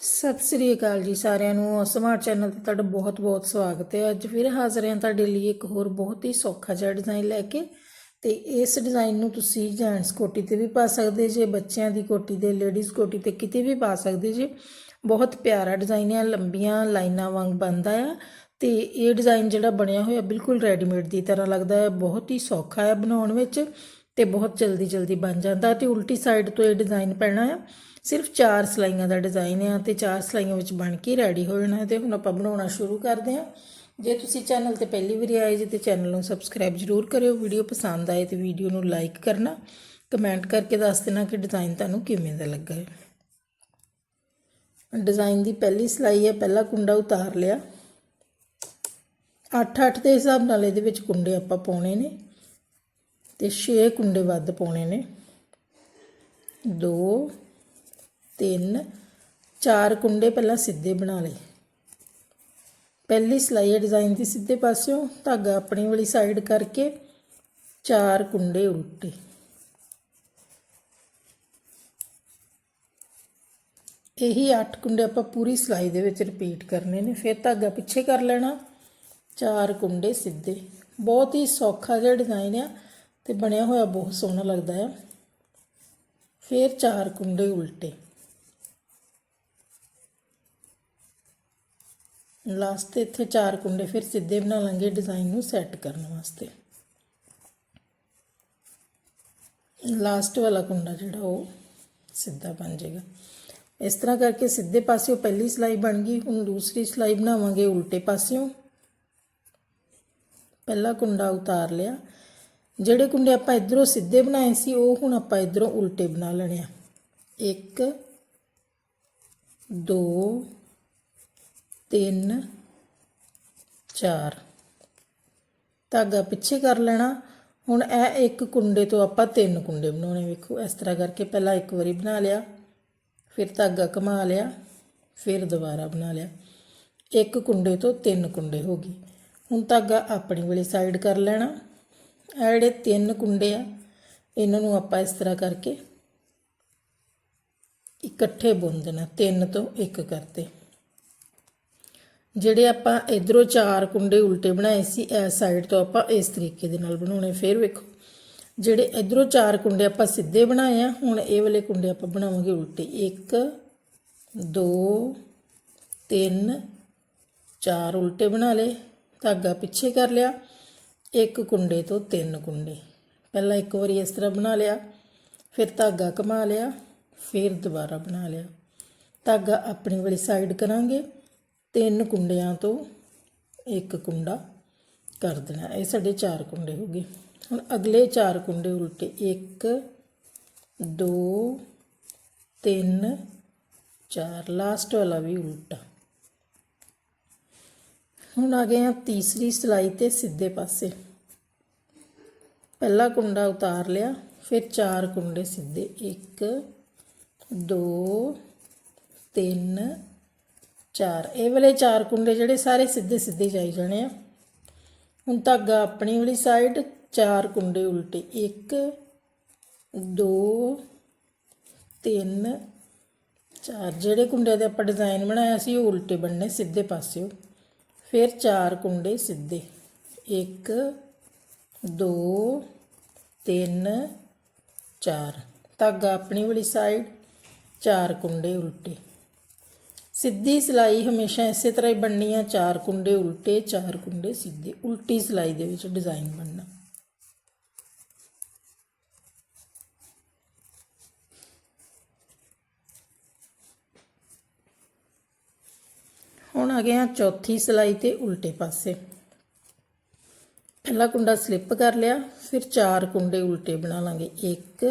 ਸਤਿ ਸ੍ਰੀ ਅਕਾਲ ਜੀ ਸਾਰਿਆਂ ਨੂੰ। ਸਮਾਰਟ ਚੈਨਲ ਤੇ ਤੁਹਾਡਾ ਬਹੁਤ-ਬਹੁਤ ਸਵਾਗਤ ਹੈ। ਅੱਜ ਫਿਰ ਹਾਜ਼ਰ ਹਾਂ ਤੁਹਾਡੇ ਲਈ ਇੱਕ ਹੋਰ ਬਹੁਤ ਹੀ ਸੌਖਾ ਜਿਹਾ ਡਿਜ਼ਾਈਨ ਲੈ ਕੇ। ਤੇ ਇਸ ਡਿਜ਼ਾਈਨ ਨੂੰ ਤੁਸੀਂ ਜੈਂਟਸ ਕੋਟੀ ਤੇ ਵੀ ਪਾ ਸਕਦੇ ਜੇ, ਬੱਚਿਆਂ ਦੀ ਕੋਟੀ ਤੇ ਲੇਡੀਜ਼ ਕੋਟੀ ਤੇ ਕਿਤੇ ਵੀ ਪਾ ਸਕਦੇ ਜੇ। ਬਹੁਤ ਪਿਆਰਾ ਡਿਜ਼ਾਈਨ ਹੈ ਲੰਬੀਆਂ ਲਾਈਨਾਂ ਵਾਂਗ ਬਣਦਾ ਆ। ਤੇ ਇਹ ਡਿਜ਼ਾਈਨ ਜਿਹੜਾ ਬਣਿਆ ਹੋਇਆ ਬਿਲਕੁਲ ਰੈਡੀਮੇਡ ਦੀ ਤਰ੍ਹਾਂ ਲੱਗਦਾ ਹੈ। ਬਹੁਤ ਹੀ ਸੌਖਾ ਹੈ ਬਣਾਉਣ ਵਿੱਚ। ਤੇ ਬਹੁਤ ਜਲਦੀ ਜਲਦੀ ਬਣ ਜਾਂਦਾ ਤੇ ਉਲਟੀ ਸਾਈਡ ਤੋਂ ਇਹ ਡਿਜ਼ਾਈਨ ਪੈਣਾ ਆ। ਸਿਰਫ ਚਾਰ ਸਲਾਈਆਂ ਦਾ ਡਿਜ਼ਾਈਨ ਆ ਤੇ ਚਾਰ ਸਲਾਈਆਂ ਵਿੱਚ ਬਣ ਕੇ ਰੈਡੀ ਹੋ ਜਾਣਾ ਹੈ ਤੇ ਹੁਣ ਆਪਾਂ ਬਣਾਉਣਾ ਸ਼ੁਰੂ ਕਰਦੇ ਹਾਂ। ਜੇ ਤੁਸੀਂ ਚੈਨਲ ਤੇ ਪਹਿਲੀ ਵਾਰੀ ਆਏ ਜੇ ਤੇ ਚੈਨਲ ਨੂੰ ਸਬਸਕ੍ਰਾਈਬ ਜ਼ਰੂਰ ਕਰਿਓ। ਵੀਡੀਓ ਪਸੰਦ ਆਏ ਤੇ ਵੀਡੀਓ ਨੂੰ ਲਾਈਕ ਕਰਨਾ। ਕਮੈਂਟ ਕਰਕੇ ਦੱਸ ਦੇਣਾ ਕਿ ਡਿਜ਼ਾਈਨ ਤੁਹਾਨੂੰ ਕਿਵੇਂ ਦਾ ਲੱਗਾ ਹੈ। ਡਿਜ਼ਾਈਨ ਦੀ ਪਹਿਲੀ ਸਲਾਈ ਹੈ, ਪਹਿਲਾ ਕੁੰਡਾ ਉਤਾਰ ਲਿਆ। 8-8 ਦੇ ਹਿਸਾਬ ਨਾਲ ਇਹਦੇ ਵਿੱਚ ਕੁੰਡੇ ਆਪਾਂ ਪਾਉਣੇ ਨੇ। ਤੇ 6 ਕੁੰਡੇ ਵੱਧ ਪਾਉਣੇ ਨੇ। 2 3 4 ਕੁੰਡੇ ਪਹਿਲਾਂ ਸਿੱਧੇ ਬਣਾ ਲਏ। ਪਹਿਲੀ ਸਲਾਈ ਹੈ ਡਿਜ਼ਾਈਨ ਦੀ ਸਿੱਧੇ ਪਾਸਿਓਂ ਧਾਗਾ ਆਪਣੀ ਵਾਲੀ ਸਾਈਡ ਕਰਕੇ 4 ਕੁੰਡੇ ਉਲਟੇ। ਇਹੀ 8 ਕੁੰਡੇ ਆਪਾਂ ਪੂਰੀ ਸਲਾਈ ਦੇ ਵਿੱਚ ਰਿਪੀਟ ਕਰਨੇ ਨੇ, ਫਿਰ ਧਾਗਾ ਪਿੱਛੇ ਕਰ ਲੈਣਾ, ਚਾਰ ਕੁੰਡੇ ਸਿੱਧੇ। ਬਹੁਤ ਹੀ ਸੌਖਾ ਜਿਹਾ ਡਿਜ਼ਾਈਨ ਆ। ਤੇ ਬਣਿਆ ਹੋਇਆ ਬਹੁਤ ਸੋਹਣਾ ਲੱਗਦਾ ਆ ਫਿਰ ਚਾਰ ਕੁੰਡੇ ਉਲਟੇ। ਲਾਸਟ ਤੇ ਇੱਥੇ ਚਾਰ ਕੁੰਡੇ ਫਿਰ ਸਿੱਧੇ ਬਣਾ ਲਾਂਗੇ ਡਿਜ਼ਾਈਨ ਨੂੰ ਸੈੱਟ ਕਰਨ ਵਾਸਤੇ। ਲਾਸਟ ਵਾਲਾ ਕੁੰਡਾ ਜਿਹੜਾ ਉਹ ਸਿੱਧਾ ਬਣ ਜਾਏਗਾ। ਇਸ ਤਰ੍ਹਾਂ ਕਰਕੇ ਸਿੱਧੇ ਪਾਸਿਓਂ ਪਹਿਲੀ ਸਲਾਈ ਬਣ ਗਈ, ਹੁਣ ਦੂਸਰੀ ਸਲਾਈ ਬਣਾਵਾਂਗੇ ਉਲਟੇ ਪਾਸਿਓਂ। ਪਹਿਲਾ ਕੁੰਡਾ ਉਤਾਰ ਲਿਆ। ਜਿਹੜੇ ਕੁੰਡੇ ਆਪਾਂ ਇਧਰੋਂ ਸਿੱਧੇ ਬਣਾਏ ਸੀ, ਉਹ ਹੁਣ ਆਪਾਂ ਇਧਰੋਂ ਉਲਟੇ ਬਣਾ ਲੈਣੇ ਆ। 1 2 3 4 ਧਾਗਾ ਪਿੱਛੇ ਕਰ ਲੈਣਾ। ਹੁਣ ਇਹ ਇੱਕ ਕੁੰਡੇ ਤੋਂ ਆਪਾਂ ਤਿੰਨ ਕੁੰਡੇ ਬਣਾਉਣੇ ਵੇਖੋ, ਇਸ ਤਰ੍ਹਾਂ ਕਰਕੇ ਪਹਿਲਾਂ ਇੱਕ ਵਾਰੀ ਬਣਾ ਲਿਆ, ਫਿਰ ਧਾਗਾ ਘੁਮਾ ਲਿਆ, ਫਿਰ ਦੁਬਾਰਾ ਬਣਾ ਲਿਆ। ਇੱਕ ਕੁੰਡੇ ਤੋਂ ਤਿੰਨ ਕੁੰਡੇ ਹੋ ਗਏ। ਹੁਣ ਧਾਗਾ ਆਪਣੀ ਵਾਲੀ ਸਾਈਡ ਕਰ ਲੈਣਾ। ਇਹ ਜਿਹੜੇ ਤਿੰਨ ਕੁੰਡੇ ਆ, ਇਹਨਾਂ ਨੂੰ ਆਪਾਂ ਇਸ ਤਰ੍ਹਾਂ ਕਰਕੇ ਇਕੱਠੇ ਬੁਣ ਦੇਣਾ ਤਿੰਨ ਤੋਂ ਇੱਕ ਕਰਤੇ। ਜਿਹੜੇ ਆਪਾਂ ਇਧਰੋਂ ਚਾਰ ਕੁੰਡੇ ਉਲਟੇ ਬਣਾਏ ਸੀ ਇਸ ਸਾਈਡ ਤੋਂ ਆਪਾਂ ਇਸ ਤਰੀਕੇ ਦੇ ਨਾਲ ਬਣਾਉਣੇ, ਫਿਰ ਵੇਖੋ। ਜਿਹੜੇ ਇਧਰੋਂ ਚਾਰ ਕੁੰਡੇ ਆਪਾਂ ਸਿੱਧੇ ਬਣਾਏ ਆ, ਹੁਣ ਇਹ ਵਾਲੇ ਕੁੰਡੇ ਆਪਾਂ ਬਣਾਵਾਂਗੇ ਉਲਟੇ। 1 2 3 ਚਾਰ ਉਲਟੇ ਬਣਾ ਲਏ, ਧਾਗਾ ਪਿੱਛੇ ਕਰ ਲਿਆ। ਇੱਕ ਕੁੰਡੇ ਤੋਂ ਤਿੰਨ ਕੁੰਡੇ। ਪਹਿਲਾਂ ਇੱਕ ਵਾਰੀ ਇਸ ਤਰ੍ਹਾਂ ਬਣਾ ਲਿਆ, ਫਿਰ ਧਾਗਾ ਘੁਮਾ ਲਿਆ, ਫਿਰ ਦੁਬਾਰਾ ਬਣਾ ਲਿਆ। ਧਾਗਾ ਆਪਣੀ ਵਾਲੀ ਸਾਈਡ ਕਰਾਂਗੇ, ਤਿੰਨ ਕੁੰਡਿਆਂ ਤੋਂ ਇੱਕ ਕੁੰਡਾ ਕਰ ਦੇਣਾ। ਇਹ ਸਾਡੇ ਚਾਰ ਕੁੰਡੇ ਹੋ ਗਏ। ਹੁਣ ਅਗਲੇ ਚਾਰ ਕੁੰਡੇ ਉਲਟੇ 1 2 3 4 ਲਾਸਟ ਵਾਲਾ ਵੀ ਉਲਟਾ। ਹੁਣ ਆ ਗਏ ਆ ਤੀਸਰੀ ਸਲਾਈ ਤੇ ਸਿੱਧੇ ਪਾਸੇ। ਪਹਿਲਾ ਕੁੰਡਾ ਉਤਾਰ ਲਿਆ, ਫਿਰ ਚਾਰ ਕੁੰਡੇ ਸਿੱਧੇ। 1 2 3 4 ਇਹ ਵਾਲੇ ਚਾਰ ਕੁੰਡੇ ਜਿਹੜੇ ਸਾਰੇ ਸਿੱਧੇ ਸਿੱਧੇ ਜਾਈ ਜਾਣੇ ਆ। ਹੁਣ ਧਾਗਾ ਆਪਣੀ ਵਾਲੀ ਸਾਈਡ ਚਾਰ ਕੁੰਡੇ ਉਲਟੇ। 1 2 3 ਚਾਰ। ਜਿਹੜੇ ਕੁੰਡੇ ਦੇ ਆਪਾਂ ਡਿਜ਼ਾਈਨ ਬਣਾਇਆ ਸੀ, ਉਹ ਉਲਟੇ ਬਣਨੇ ਸਿੱਧੇ ਪਾਸਿਓ। ਫਿਰ ਚਾਰ ਕੁੰਡੇ ਸਿੱਧੇ। 1 2 3 4 ਧਾਗਾ ਆਪਣੀ ਵਾਲੀ ਸਾਈਡ ਚਾਰ ਕੁੰਡੇ ਉਲਟੇ। ਸਿੱਧੀ ਸਿਲਾਈ ਹਮੇਸ਼ਾ ਇਸੇ ਤਰ੍ਹਾਂ ਹੀ ਬਣਨੀ ਆ, ਚਾਰ ਕੁੰਡੇ ਉਲਟੇ, ਚਾਰ ਕੁੰਡੇ ਸਿੱਧੇ। ਉਲਟੀ ਸਿਲਾਈ ਦੇ ਵਿੱਚ ਡਿਜ਼ਾਈਨ ਬਣਨਾ। ਹੁਣ ਆ ਗਏ ਆ ਚੌਥੀ ਸਲਾਈ ਤੇ ਉਲਟੇ ਪਾਸੇ। ਪਹਿਲਾ ਕੁੰਡਾ ਸਲਿੱਪ ਕਰ ਲਿਆ, ਫਿਰ ਚਾਰ ਕੁੰਡੇ ਉਲਟੇ ਬਣਾ ਲਾਂਗੇ। 1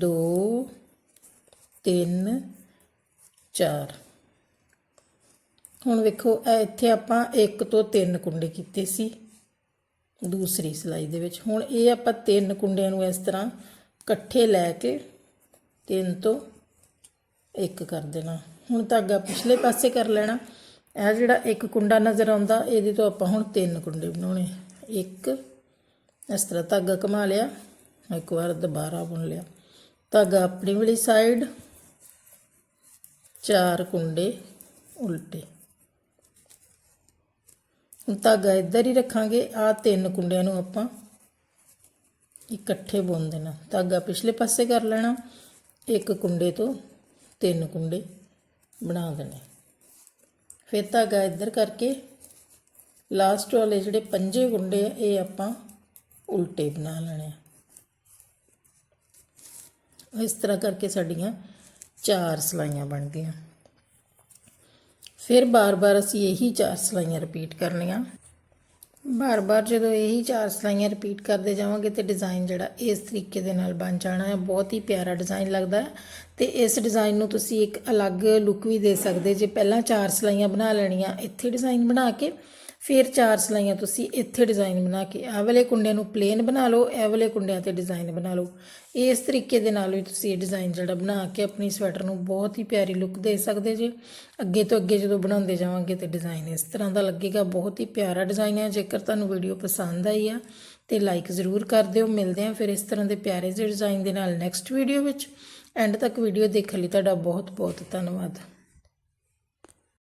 2 3 4 ਹੁਣ ਵੇਖੋ ਇੱਥੇ ਆਪਾਂ 1 ਤੋਂ 3 ਕੁੰਡੇ ਕੀਤੇ ਸੀ ਦੂਸਰੀ ਸਲਾਈ ਦੇ ਵਿੱਚ। ਹੁਣ ਇਹ ਆਪਾਂ ਤਿੰਨ ਕੁੰਡਿਆਂ ਨੂੰ ਇਸ ਤਰ੍ਹਾਂ ਇਕੱਠੇ ਲੈ ਕੇ ਤਿੰਨ ਤੋਂ ਇੱਕ ਕਰ ਦੇਣਾ। ਹੁਣ ਧਾਗਾ ਪਿਛਲੇ ਪਾਸੇ ਕਰ ਲੈਣਾ। ਇਹ ਜਿਹੜਾ ਇੱਕ ਕੁੰਡਾ ਨਜ਼ਰ ਆਉਂਦਾ, ਇਹਦੇ ਤੋਂ ਆਪਾਂ ਹੁਣ ਤਿੰਨ ਕੁੰਡੇ ਬਣਾਉਣੇ। ਇੱਕ, ਇਸ ਤਰ੍ਹਾਂ ਧਾਗਾ ਘੁਮਾ ਲਿਆ, ਇੱਕ ਵਾਰ ਦੁਬਾਰਾ ਬੁਣ ਲਿਆ। ਧਾਗਾ ਆਪਣੀ ਵਾਲੀ ਸਾਈਡ ਚਾਰ ਕੁੰਡੇ ਉਲਟੇ। ਹੁਣ ਧਾਗਾ ਇੱਧਰ ਹੀ ਰੱਖਾਂਗੇ ਆ ਤਿੰਨ ਕੁੰਡਿਆਂ ਨੂੰ ਆਪਾਂ ਇਕੱਠੇ ਬੁਣ ਦੇਣਾ। ਧਾਗਾ ਪਿਛਲੇ ਪਾਸੇ ਕਰ ਲੈਣਾ, ਇੱਕ ਕੁੰਡੇ ਤੋਂ ਤਿੰਨ ਕੁੰਡੇ। ਬਣਾ ਦੇਣੇ। ਫਿਰ ਧਾਗਾ ਇੱਧਰ ਕਰਕੇ ਲਾਸਟ ਵਾਲੇ ਜਿਹੜੇ ਪੰਜੇ ਗੁੰਡੇ ਆ, ਇਹ ਆਪਾਂ ਉਲਟੇ ਬਣਾ ਲੈਣੇ ਆ। ਇਸ ਤਰ੍ਹਾਂ ਕਰਕੇ ਸਾਡੀਆਂ ਚਾਰ ਸਲਾਈਆਂ ਬਣ ਗਈਆਂ। ਫਿਰ ਬਾਰ-ਬਾਰ ਅਸੀਂ ਇਹੀ ਚਾਰ ਸਲਾਈਆਂ ਰਿਪੀਟ ਕਰਨੀਆਂ। ਬਾਰ-ਬਾਰ ਜਦੋਂ ਇਹੀ ਚਾਰ ਸਲਾਈਆਂ ਰਿਪੀਟ ਕਰਦੇ ਜਾਵਾਂਗੇ ਤੇ ਡਿਜ਼ਾਈਨ ਜਿਹੜਾ ਇਸ ਤਰੀਕੇ ਦੇ ਨਾਲ ਬਣ ਜਾਣਾ ਹੈ। ਬਹੁਤ ਹੀ ਪਿਆਰਾ ਡਿਜ਼ਾਈਨ ਲੱਗਦਾ ਹੈ ਤੇ ਇਸ ਡਿਜ਼ਾਈਨ ਨੂੰ ਤੁਸੀਂ ਇੱਕ ਅਲੱਗ ਲੁੱਕ ਵੀ ਦੇ ਸਕਦੇ ਜੇ। ਪਹਿਲਾਂ ਚਾਰ ਸਲਾਈਆਂ ਬਣਾ ਲੈਣੀਆਂ, ਇੱਥੇ ਡਿਜ਼ਾਈਨ ਬਣਾ ਕੇ ਫਿਰ ਚਾਰ ਸਲਾਈਆਂ ਤੁਸੀਂ ਇੱਥੇ ਡਿਜ਼ਾਈਨ ਬਣਾ ਕੇ। ਇਹ ਵਾਲੇ ਕੁੰਡਿਆਂ ਨੂੰ ਪਲੇਨ ਬਣਾ ਲਓ, ਇਹ ਵਾਲੇ ਕੁੰਡਿਆਂ ਤੇ ਡਿਜ਼ਾਈਨ ਬਣਾ ਲਓ। ਇਸ ਤਰੀਕੇ ਦੇ ਨਾਲ ਵੀ ਤੁਸੀਂ ਇਹ ਡਿਜ਼ਾਈਨ ਜਿਹੜਾ ਬਣਾ ਕੇ ਆਪਣੀ ਸਵੈਟਰ ਨੂੰ ਬਹੁਤ ਹੀ ਪਿਆਰੀ ਲੁੱਕ ਦੇ ਸਕਦੇ ਜੇ। ਅੱਗੇ ਤੋਂ ਅੱਗੇ ਜਦੋਂ ਬਣਾਉਂਦੇ ਜਾਵਾਂਗੇ ਤੇ ਡਿਜ਼ਾਈਨ ਇਸ ਤਰ੍ਹਾਂ ਦਾ ਲੱਗੇਗਾ। ਬਹੁਤ ਹੀ ਪਿਆਰਾ ਡਿਜ਼ਾਈਨ ਹੈ ਜੇਕਰ ਤੁਹਾਨੂੰ ਵੀਡੀਓ ਪਸੰਦ ਆਈ ਆ ਤੇ ਲਾਈਕ ਜ਼ਰੂਰ ਕਰ ਦਿਓ। ਮਿਲਦੇ ਹਾਂ ਫਿਰ ਇਸ ਤਰ੍ਹਾਂ ਦੇ ਪਿਆਰੇ ਜਿਹੇ ਡਿਜ਼ਾਈਨ ਦੇ ਨਾਲ ਨੈਕਸਟ ਵੀਡੀਓ ਵਿੱਚ। ਐਂਡ ਤੱਕ ਵੀਡੀਓ ਦੇਖਣ ਲਈ ਤੁਹਾਡਾ ਬਹੁਤ ਬਹੁਤ ਧੰਨਵਾਦ।